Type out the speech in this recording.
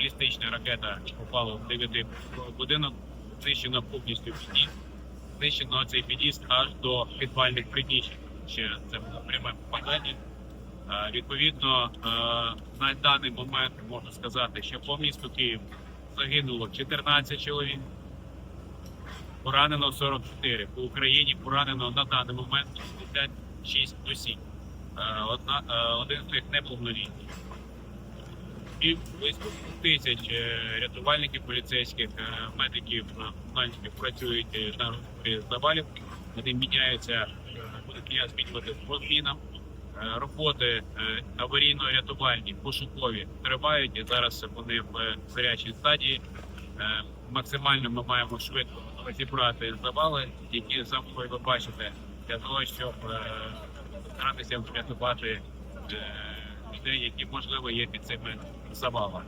балістична ракета попала в дев'яти будинок, знищено повністю під'їзд, знищено цей під'їзд аж до підвальних приміщень. Ще це було пряме попадання. Е, Відповідно, е, на даний момент можна сказати, що по місту Київ загинуло 14 чоловік, поранено 44. По Україні поранено на даний момент 66 осіб. Е, Одна, один з них неповнолітній. І близько тисяч е, рятувальників, поліцейських, е, медиків, комунальників працюють е, на роботі завалів. Вони міняються, будуть змінювати по змінам. Е, Роботи аварійно-рятувальні, пошукові тривають і зараз вони в гарячій стадії. Максимально ми маємо швидко розібрати завали, які за ви бачите, для того, щоб старатися врятувати людей, які можливо є під цими завалами.